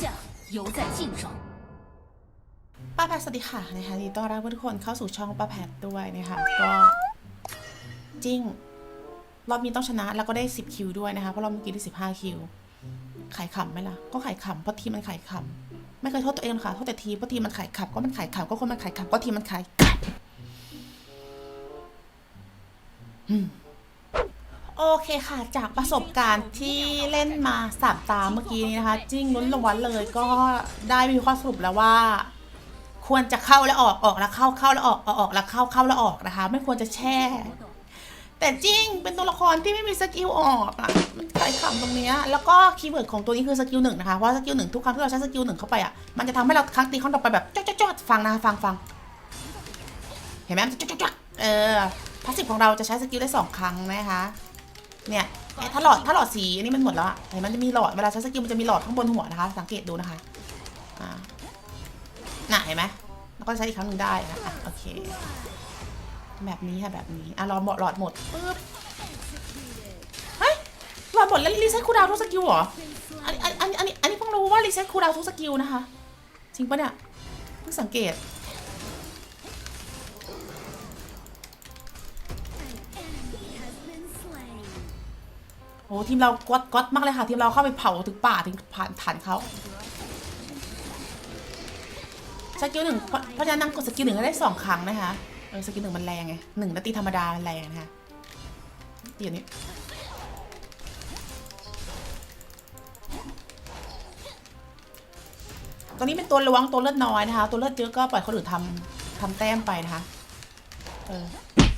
下犹在晋上。 ป้าแพทสวัสดีค่ะนะคะยินดีต้อนรับทุกคนเข้าสู่ช่องป้าแพทด้วยนะคะก็จริง รอบนี้ต้องชนะแล้วก็ได้ 10 คิวด้วยนะคะ เพราะรอบเมื่อกี้ได้ 15 คิวขายขำไหมล่ะ ก็ขายขำเพราะทีมมันขายขำไม่เคยโทษตัวเองหรอกค่ะโทษแต่ทีมเพราะทีมมันขายขำก็มันขายขำก็คนมันขายขำก็ทีมมันขายขำอืม โอเคค่ะ จากประสบการณ์ที่เล่นมาสามตาเมื่อกี้นี้นะคะ จิ้งล้วนล้วนๆเลยก็ได้มีข้อสรุปแล้วว่า ควรจะเข้าแล้วออกออกแล้วเข้าเข้าแล้วออกออกออกแล้วเข้าเข้าแล้วออกนะคะ ไม่ควรจะแช่ แต่จริงเป็นตัวละครที่ไม่มีสกิลออกอะมันใครขำตรงเนี้ยแล้วก็คีย์เวิร์ดของตัวนี้คือสกิลหนึ่งนะคะเพราะสกิลหนึ่งทุกครั้งที่เราใช้สกิลหนึ่งเข้าไปอะมันจะทำให้เราครั้งตีครั้งต่อไปแบบจ๊อดจ๊อดจอดฟังนะคะฟังฟังเห็นไหมจ๊อดจ๊อดจ๊อดเออพาสซีฟของเราจะใช้สกิลได้สองครั้งนะคะ เนี่ยเอ๊ะถ้าหลอดถ้าหลอดสีอันนี้มันหมดแล้วอะเห็นมันจะมีหลอดเวลาใช้สกิลมันจะมีหลอดข้างบนหัวนะคะ สังเกตดูนะคะอ่าน่ะเห็นไหมแล้วก็ใช้อีกครั้งหนึ่งได้นะอะโอเค แบบนี้ค่ะแบบนี้อะรอหมดหลอดหมดปึ๊บเฮ้ยหลอดหมดแล้วรีเซ็ตคูลดาวน์ทุกสกิลเหรออันนี้อันนี้อันนี้อันนี้เพิ่งรู้ว่ารีเซ็ตคูลดาวน์ทุกสกิลนะคะจริงปะเนี่ยเพิ่งสังเกต โอ้ทีมเราก๊อตก๊อตมากเลยค่ะ ทีมเราเข้าไปเผาถึงป่าถึงผ่านฐานเขาสกิลหนึ่งเพราะเพราะฉะนั้นนางกดสกิลหนึ่งได้สองครั้งนะคะเออสกิลหนึ่งมันแรงไงหนึ่งนาทีธรรมดามันแรงนะคะเดี๋ยวนี้ตอนนี้เป็นตัวล้วงตัวเลือดน้อยนะคะ ตัวเลือดเยอะก็ปล่อยคนอื่นทำทำแต้มไปนะคะเออ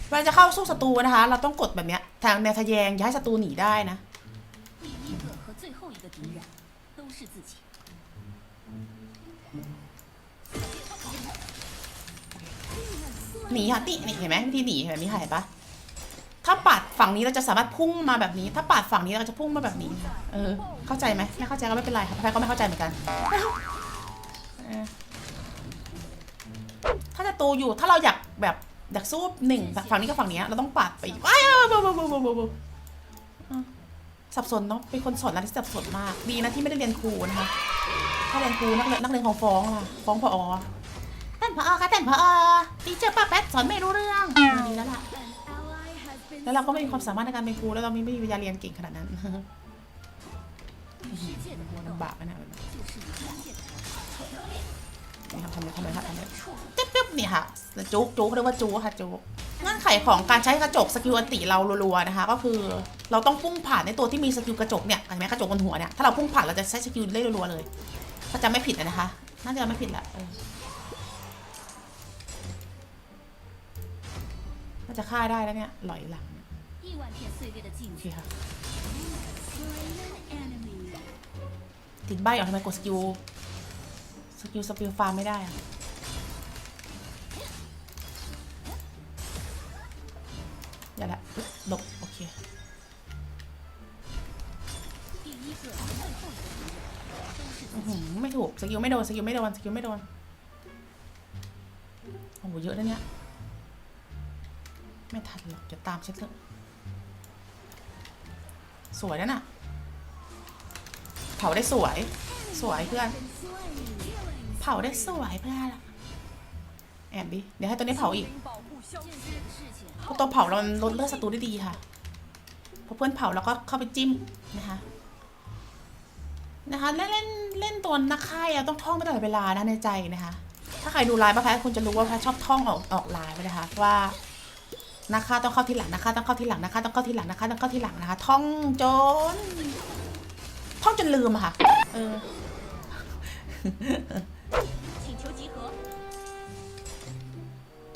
เวลาจะเข้าสู้ศัตรูนะคะ เราต้องกดแบบเนี้ยทางแนวทะแยงอย่าให้ศัตรูหนีได้นะหนีค่ะตินี่เห็นไหมที่หนีเห็นไหมมีไข่ปะถ้าปัดฝั่งนี้เราจะสามารถพุ่งมาแบบนี้ ถ้าปัดฝั่งนี้เราจะพุ่งมาแบบนี้ เออ เข้าใจไหมไม่เข้าใจก็ไม่เป็นไรค่ะพ้ก็ไม่เข้าใจเหมือนกัน ถ้าจะตูอยู่ถ้าเราอยากแบบ จากซูปหนึ่งฝั่งนี้กับฝั่งนี้เราต้องปัดไปว้าวบบบบบสับสนเนาะเป็นคนสอนอะไวที่สับสนมากดีนะที่ไม่ได้เรียนครูนะคะถ้าเรียนครูนักเรียนนักเรียนของฟ้องล่ะฟ้องพอท่านพอค่ะท่านพอดีเจอป้าแป๊ดสอนไม่รู้เรื่องดีแล้วล่ะแล้วเราก็ไม่มีความสามารถในการเป็นครูแล้วเราไม่มีวิญญาเรียนเก่งขนาดนั้นลำบากนะ นี่ค่ะทำเลยทำเลยค่ะทำเลยติ๊บติ๊บนี่ค่ะจุ๊กจุ๊กเรียกว่าจุกค่ะจุกเงื่อนไขของการใช้กระจกสกิลอันติเรารัวๆนะคะ ก็คือเราต้องพุ่งผ่านในตัวที่มีสกิลกระจกเนี่ยเห็นไหมกระจกบนหัวเนี่ยถ้าเราพุ่งผ่านเราจะใช้สกิลเล่รัวๆเลย ถ้าจะไม่ผิดนะคะ น่าจะไม่ผิดแหละน่าจะฆ่าได้แล้วเนี่ยหล่อยหลังโอเคค่ะติดใบออกทำไมกดสกิล สกิลสปิลฟาร์มไม่ได้อะอย่าละหลบโอเคไม่ถูกสกิลไม่โดนสกิลไม่โดนสกิลไม่โดนโอ้โหเยอะนะเนี่ยไม่ทันหรอกจะตามเช่นเถอสวยนะน่ะเผาได้สวย สวยเพื่อน เผาได้สวยเพื่อนละแอบดิเดี๋ยวให้ตัวนี้เผาอีกตัวเผาเราลดเลือดศัตรูได้ดีค่ะพอเพื่อนเผาแล้วก็เข้าไปจิ้มนะคะนะคะเล่นเล่นเล่นตัวนักฆ่าเราต้องท่องไปตลอดเวลานะในใจนะคะ ถ้าใครดูไลฟ์ป้าแพ้คุณจะรู้ว่าแพ้ชอบท่องออกออกไลฟ์ไปนะคะว่านักฆ่าต้องเข้าทีหลังนักฆ่าต้องเข้าทีหลังนักฆ่าต้องเข้าทีหลังนักฆ่าต้องเข้าทีหลังนะคะ ท่องจนท่องจนลืมค่ะ เออ 请求集合。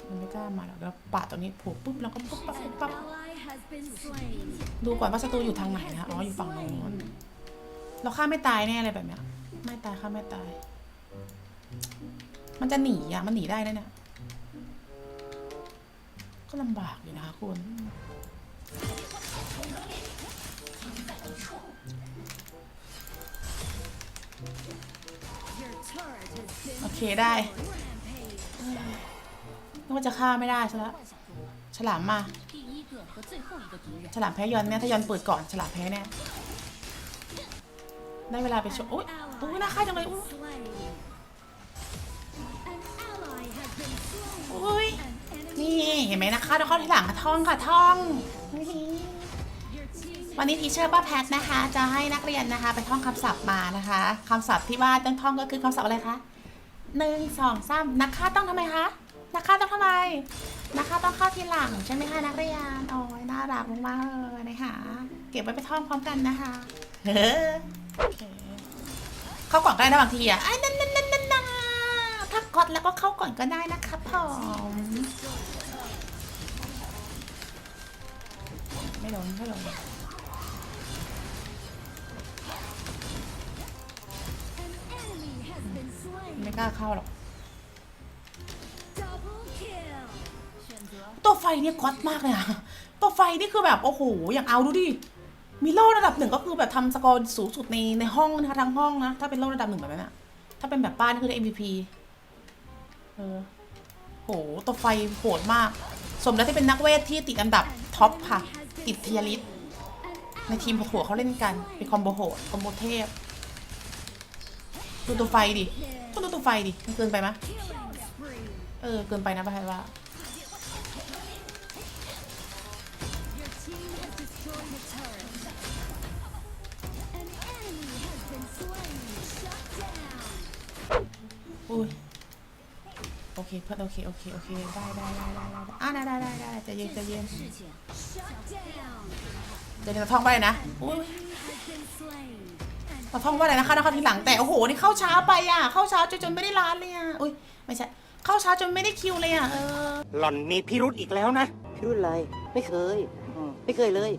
มันไม่กล้ามาหรอกแล้วปาดตัวนี้ผูกปุ๊บแล้วก็ปุ๊บปั๊บปุ๊บปั๊บ ally has been slain。 ดูก่อนว่าศัตรูอยู่ทางไหนนะคะ อ๋อ อยู่ฝั่งโน้น เราฆ่าไม่ตายแน่เลยแบบเนี้ย ไม่ตายฆ่าไม่ตาย มันจะหนีอ่ะ มันหนีได้นะเนี่ย ก็ลำบากอยู่นะคะคุณ โอเคได้นึกว่าจะฆ่าไม่ได้ซะแล้วฉลามมา ฉลามแพ้ยอนเนี่ยถ้ายอนเปิดก่อนฉลามแพ้แน่ได้เวลาไปชกโอ๊ยโอ้ยน่าฆ่าจังเลยโอ้ยนี่เห็นไหมนะคะทุกคนที่หลังค่ะท่องค่ะท่อง วันนี้ทีเชอร์ป้าแพทนะคะ จะให้นักเรียนนะคะ ไปท่องคำศัพท์มานะคะคำศัพท์ที่ว่าต้องท่องก็คือคำศัพท์อะไรคะ หนึ่งสองสามนักฆ่าต้องทำไมคะนักฆ่าต้องทำไมนักฆ่าต้องเข้าทีหลังใช่ไหมคะนักเรียนโอ้ยน่ารักมากๆเลยนะคะเก็บไว้ไปท่องพร้อมกันนะคะเฮ้อโอเคเข้าก่อนก็ได้นะบางทีอะไอ้นั่นนั่นนั่นนั่นถ้ากดแล้วก็เข้าก่อนก็ได้นะครับผมไม่ลงไม่ลง An ไม่กล้าเข้าหรอก Double kill. 选择ตัวไฟเนี่ยก๊อตมากเลยอะตัวไฟนี่คือแบบโอ้โห อย่างเอาดูดิ มีโล่ระดับหนึ่งก็คือแบบทำสกอร์สูงสุดในในห้องนะคะทั้งห้องนะ ถ้าเป็นโล่ระดับหนึ่งแบบนั้นอะถ้าเป็นแบบป้านคือได้ MVP เออโหตัวไฟโหดมาก สมแล้วที่เป็นนักเวทที่ติดอันดับท็อปค่ะ ติดเทียริส an ในทีมหัวเขาเล่นกัน เป็นคอมโบโหดคอมโบเทพ ดูตัวไฟดิ ก็ดูตัวไฟดิมันเกินไปไหมเออ เกินไปนะประธานว่า อุ้ยโอเคเพื่อนโอเค โอเค โอเค ได้ได้ได้ได้ได้อะได้ได้ได้ได้ใจะเย็นใจะเย็นเดี๋ยวเราท่องไปนะอุ้ย เราท่องว่าอะไรนะคะนะคะทีหลังแต่โอ้โหนี่เข้าช้าไปอะเข้าช้าจนจนไม่ได้ร้านเลยอะอุ้ยไม่ใช่เข้าช้าจนไม่ได้คิวเลยอะเออหล่อนมีพิรุธอีกแล้วนะพิรุธอะไร ไม่เคยอืมไม่เคยเลย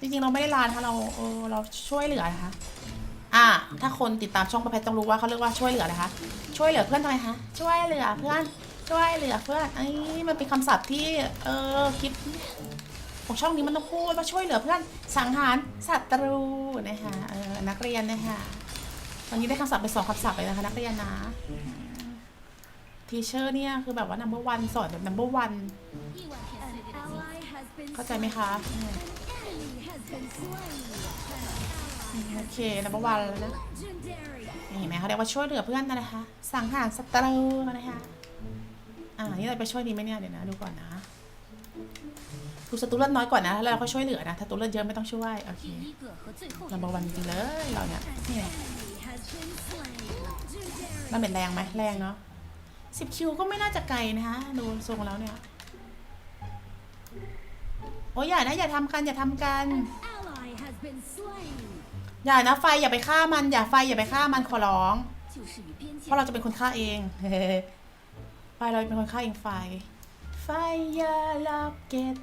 จริงๆเราไม่ได้ร้านนะคะเราเออเราช่วยเหลือนะคะอะถ้าคนติดตามช่องประเพชรต้องรู้ว่าเขาเรียกว่าช่วยเหลือนะคะช่วยเหลือเพื่อนทำไมคะช่วยเหลือเพื่อนช่วยเหลือเพื่อนไอ้ยมันเป็นคำศัพท์ที่เออคิด ของช่องนี้มันต้องพูดว่าช่วยเหลือเพื่อนสังหารศัตรูนะคะเออนักเรียนนะคะวันนี้ได้คำศัพท์ไปสองคำศัพท์ไปนะคะนักเรียนนะทีเชอร์เนี่ยคือแบบว่า number one สอนแบบ number one เข้าใจไหมคะโอเค number one แนะเห็นไหมเขาเรียกว่าช่วยเหลือเพื่อนนะคะ สังหารศัตรูนะคะอ่านี่เราไปช่วยดีไหมเนี่ยเดี๋ยวนะดูก่อนนะ ดูสตูเลือดน้อยกว่านะแล้วเราก็ช่วยเหลือนะถ้าตูเลือดเยอะไม่ต้องช่วยโอเคลำบากวันจริงเลยเราเนี่ยนี่เราเป็นแรงไหมแรงเนาะสิบคิวก็ไม่น่าจะไกลนะคะดูทรงแล้วเนี่ยโอ้ยอย่านะอย่าทำกันอย่าทำกันอย่านะไฟอย่าไปฆ่ามันอย่าไฟอย่าไปฆ่ามันขอร้อง เพราะเราจะเป็นคนฆ่าเองไฟเราเป็นคนฆ่าเองไฟ ไฟยาลับเกต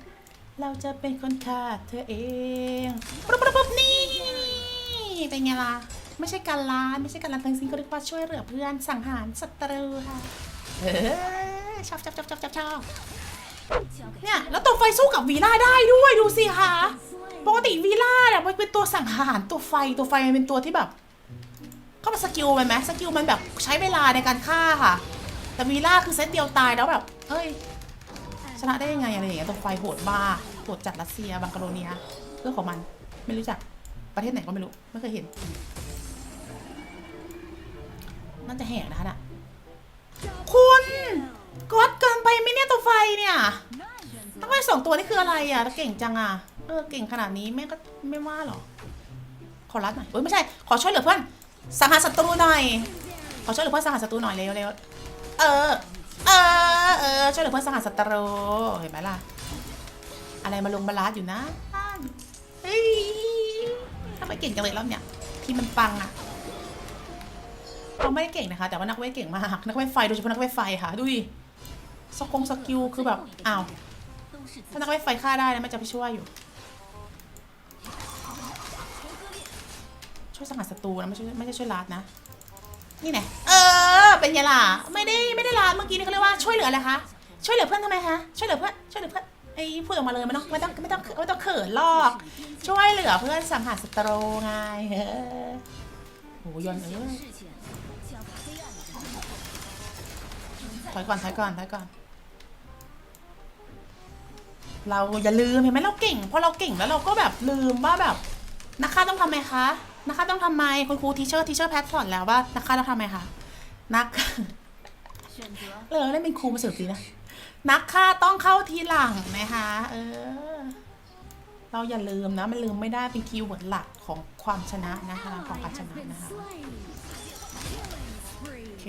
เราจะเป็นคนฆ่าเธอเองปุ๊บปุ๊บนี่ เป็นไงล่ะ ไม่ใช่การล้านไม่ใช่การล้านทั้งสิ้นก็เรียกว่าช่วยเหลือเพื่อนสังหารศัตรูค่ะเออชอบชอบชอบชอบชอบชอบเนี่ย แล้วตัวไฟสู้กับวีล่าได้ด้วยดูสิคะปกติวีล่าเนี่ยมันเป็นตัวสังหารตัวไฟตัวไฟมันเป็นตัวที่แบบ เข้ามาสกิลมันไหมสกิลมันแบบใช้เวลาในการฆ่าค่ะ แต่วีล่าคือเซตเดียวตายแล้วแบบเฮ้ยชนะได้ยังไงอะไรอย่างเงี้ยตัวไฟโหดมาก โหดจัดรัสเซียบังกาโรเนียเรื่องของมันไม่รู้จักประเทศไหนก็ไม่รู้ไม่เคยเห็นน่าจะแหกนะคะน่ะคุณก๊อตเกินไปไหมเนี่ยตัวไฟเนี่ยตั้งไว้สองตัวนี่คืออะไรอะแล้วเก่งจังอะเออเก่งขนาดนี้แม่ก็ไม่ว่าหรอขอรัดหน่อยเอ้ยไม่ใช่ขอช่วยเหลือเพื่อนสังหารศัตรูหน่อยขอช่วยเหลือเพื่อนสังหารศัตรูหน่อยเร็วเร็วเออเออเออช่วยเหลือเพื่อนสังหารศัตรูเห็นไหมล่ะ อะไรมาลงบาลาสอยู่นะเฮ้ยทำไมเก่งจังเลยรอบเนี้ยที่มันปังอะเราไม่ได้เก่งนะคะ แต่ว่านักเวทเก่งมาก นักเวทไฟโดยเฉพาะนักเวทไฟค่ะ ดูดิสกงสกิลคือแบบ อ้าว ถ้านักเวทไฟฆ่าได้นะมันจะไปช่วยอยู่ ช่วยสังหารศัตรูนะไม่ใช่ไม่ใช่ช่วยลัดนะ นี่ไงเออ เป็นยาล่ะ ไม่ได้ไม่ได้ลัดเมื่อกี้นี่เขาเรียกว่าช่วยเหลืออะไรคะ ช่วยเหลือเพื่อนทำไมคะ ช่วยเหลือเพื่อน ช่วยเหลือเพื่อน อ้ยพูดออกมาเลยไม่ต้องไม่ต้องไม่ต้องไม่ต้องเขินลอก ช่วยเหลือเพื่อนสังหารสตรูไงเออโหยอนเอ้ยถอยก่อนถอยก่อนถอยก่อน เราอย่าลืมเห็นไหมเราเก่งเพราะเราเก่งแล้วเราก็แบบลืมว่าแบบนักฆ่าต้องทำไหมคะนักฆ่าต้องทำไหมคุณครูทีเชอร์ทีเชอร์แพทสอนแล้วว่านักฆ่าต้องทำไหมคะนักเออเล่นเป็นครูมาสิบสีนะ นักฆ่าต้องเข้าทีหลังนะคะ เออ เราอย่าลืมนะ มันลืมไม่ได้เป็นคีย์เวิร์ดหลักของความชนะนะคะ ของการชนะนะคะโอเค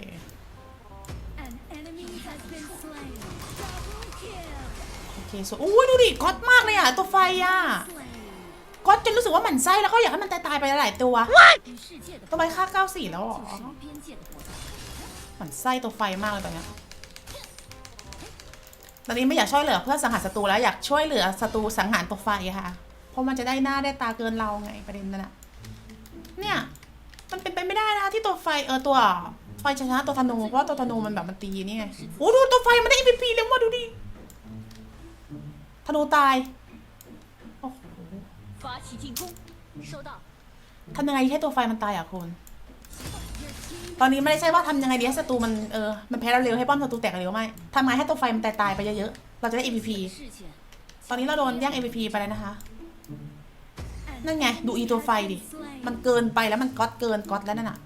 โอเคสวยอ้ยดูดิก๊อตมากเลยอะ ตัวไฟอะก็จนรู้สึกว่าหมันไส้แล้วก็อยากให้มันตายตายไปหลายตัวตัวไปค่าเก้าสี่แล้วหรอหมันไส้ตัวไฟมากเลยตอนนี้ ตอนนี้ไม่อยากช่วยเหลือเพื่อสังหารศัตรูแล้วอยากช่วยเหลือศัตรูสังหารตัวไฟค่ะ เพราะมันจะได้หน้าได้ตาเกินเราไงประเด็นนั้นอะเนี่ย มันเป็นไปไม่ได้นะที่ตัวไฟเออตัวไฟชนะตัวธนูเพราะตัวธนูมันแบบมันตีนี่ไงโอ้ดูตัวไฟมันได้ EPP แล้วว่าดูดิธนูตายโอ้โหทำยังไงให้ตัวไฟมันตายอะคุณ ตอนนี้ไม่ได้ใช่ว่าทำยังไงดีให้ศัตรูมันเออมันแพ้เราเร็วให้ป้อมศัตรูแตกเร็วไม่ทำไงให้ตัวไฟมันตายตายๆไปเยอะๆเราจะได้ MVP ตอนนี้เราโดนแย่ง MVP ไปแล้วนะคะ นั่นไงดูอีตัวไฟดิ มันเกินไปแล้วมันก๊อตเกินก๊อตแล้วนั่นน่ะ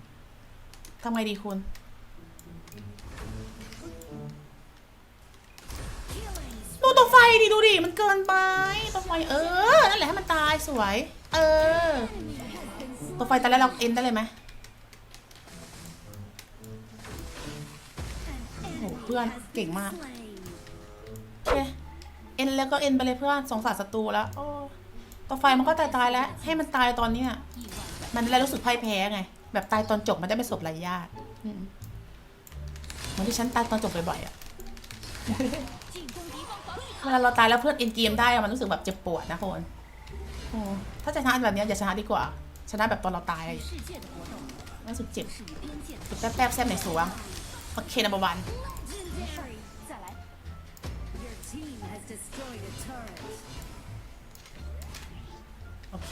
ทำไงดีคุณ ดูตัวไฟดิดูดิมันเกินไปตัวไฟเออนั่นแหละให้มันตายสวย เออ ตัวไฟตายแล้วเราเอ็นได้เลยไหม โหเพื่อนเก่งมากโอเคเอ็นแล้วก็เอ็นไปเลยเพื่อนสงสารศัตรูแล้วต่อไฟมันก็ตายตายแล้ว ให้มันตายตอนนี้มันแล้วรู้สึกพ่ายแพ้ไง แบบตายตอนจบมันได้ไม่สบรายญาติเหมือนที่ฉันตายตอนจบบ่อยๆอะเวลาเราตายแล้วเพื่อนเอ็นเกมได้มันรู้สึกแบบเจ็บปวดนะคนถ้าจะชนะแบบนี้อย่าชนะดีกว่า ชนะแบบตอนเราตายรู้สึกเจ็บแป๊บแป๊บแซ่บในสวง โอเคนัมเบวัน。โอเค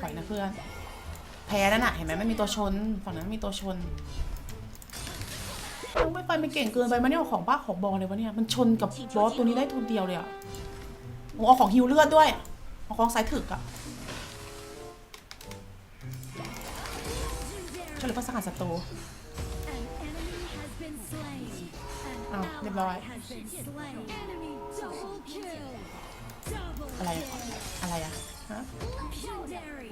ถอยนะเพื่อน แพ้นั่นน่ะ เห็นไหมไม่มีตัวชน ฝั่งนั้นมีตัวชนเราไม่ไปมันเก่งเกินไปมันเนี่ยเอาของบ้าของบอลเลยวะเนี่ย มันชนกับบอสตัวนี้ได้ทุนเดียวเลยอะโอ้เอาของฮิวเลือดด้วย เอาของสายถึกอะ เหลือเพื่อสังหารศัตรู An enemy has been slain. An Oh, ally เรียบร้อย has been slain. Enemy double kill. Double อะไรอะ kill. อะไรอะฮะ Legendary.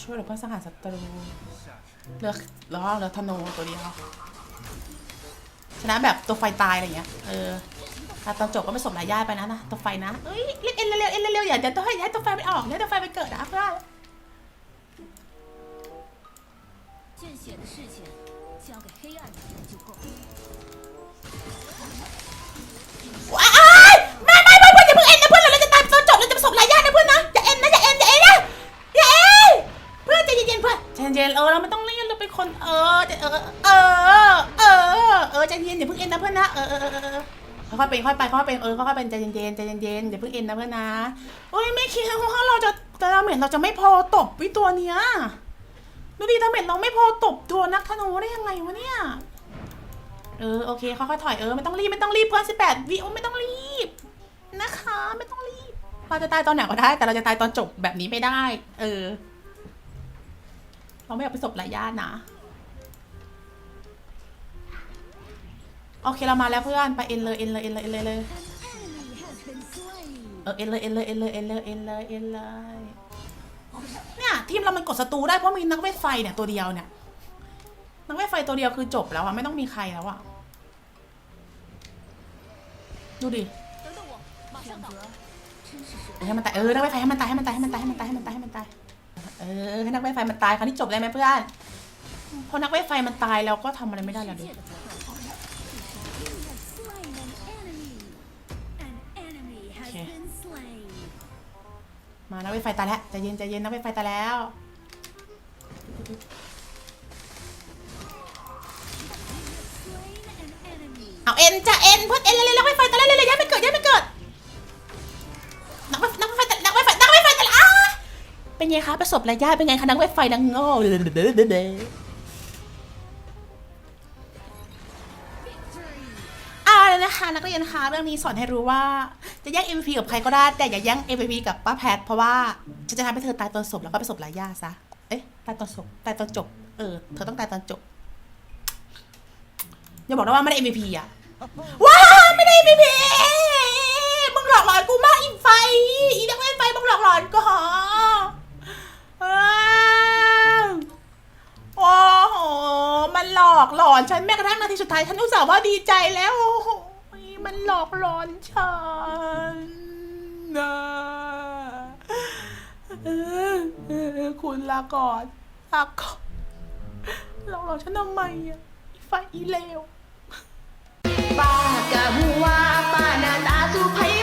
ช่วยเหลือเพื่อสังหารศัตรูเหลือเหลือเหลือธนูตัวเดียวชนะแบบตัวไฟตายอะไรอย่างเงี้ย เออถ้าตอนจบก็ไม่สมรายญาติไปนะนะตัวไฟนะ เอ้ยเล่นเอ็นเร็วๆเอ็นเร็วๆอย่าเดี๋ยวต้องให้ย้ายตัวไฟไปออกย้ายตัวไฟไปเกิดนะเพื่อน 见血的事情交给黑暗的人就够。 ว้ายไม่ไม่ไม่เพื่อนอย่าเพิ่งเอ็นนะเพื่อนเราจะตายตอนจบเราจะประสบรายญาตินะเพื่อนนะอย่าเอ็นนะอย่าเอ็นอย่าเอ็นนะอย่าเอ็นเพื่อนใจเย็นๆเพื่อนใจเย็นๆเออเราไม่ต้องเล่นเราเป็นคนเออเออเออเออเออใจเย็นอย่าเพิ่งเอ็นนะเพื่อนนะเออเออเออเออค่อยๆเป็นค่อยๆไปค่อยๆเป็นเออค่อยๆเป็นใจเย็นๆใจเย็นๆอย่าเพิ่งเอ็นนะเพื่อนนะโอ้ยไม่คิดว่าเราจะแต่เราเหมือนเราจะไม่พอตบวิตัวเนี้ย ดูดิดาเมจเราไม่พอตบตัวนักธนูได้ยังไงวะเนี่ย เออโอเคค่อยๆถอยเออไม่ต้องรีบไม่ต้องรีบเพื่อนสิบแปดวิโอไม่ต้องรีบ นะคะ ไม่ต้องรีบ เราจะตายตอนไหนก็ได้ แต่เราจะตายตอนจบแบบนี้ไม่ได้ เออ เราไม่อยากไปศพหลายญาตินะโอเคเรามาแล้วเพื่อนไปเอ็นเลยเอ็นเลยเอ็นเลยเอ็นเลยเออเอ็นเลยเอ็นเลยเอ็นเลยเอ็นเลยเอ็นเลยเอ็นเลย เนี่ยทีมเรามันกดศัตรูได้เพราะมีนักเวทไฟเนี่ยตัวเดียวเนี่ย นักเวทไฟตัวเดียวคือจบแล้วอะไม่ต้องมีใครแล้วอะดูดิให้มันตายเออนักเวทไฟให้มันตายให้มันตายให้มันตายให้มันตายให้มันตายให้มันตายเออให้นักเวทไฟมันตายคราวนี้จบเลยไหมเพื่อนพอนักเวทไฟมันตายแล้วก็ทำอะไรไม่ได้แล้วดิ มานักไวไฟตายแล้วใจเย็นใจเย็นนักไวไฟตายแล้ว เอาเอ็นจะเอ็นพื่อนเอ็นเลยเลยนักไวไฟตายแล้วเลยเลยย้ายไปเกิดย้ายไปเกิดนักไวนักไวไฟตายนักไวไฟนักไวไฟตายแล้วอะเป็นไงคะประสบรายญาติเป็นไงคะนักไวไฟนังโง่ เรียนคะเรื่องนี้สอนให้รู้ว่าจะแย่ง MVP กับใครก็ได้ แต่อย่าแย่ง MVP กับป้าแพท เพราะว่าฉันจะทำให้เธอตายตอนศพแล้วก็ไปศพหลายญาซะ เอ๊ะตายตอนศพตายตอนจบ เออ เธอต้องตายตอนจบ อย่าบอกนะว่าไม่ได้ MVP อะ ว้าวไม่ได้ MVP มึงหลอกหลอนกูมากอีไฟ อีนักเล่นไฟมึงหลอกหลอนกูเหรออ้าวโอ้โห มันหลอกหลอนฉันแม้กระทั่งนาทีสุดท้ายฉันอุตส่าห์ว่าดีใจแล้วโอ้โห มันหลอกหลอนฉันนะคุณลาก่อนลาก่อนหลอกหลอนฉันทำไมอะอีไฟอีเลวป้ากับหัวป้าหน้าตาสุภัย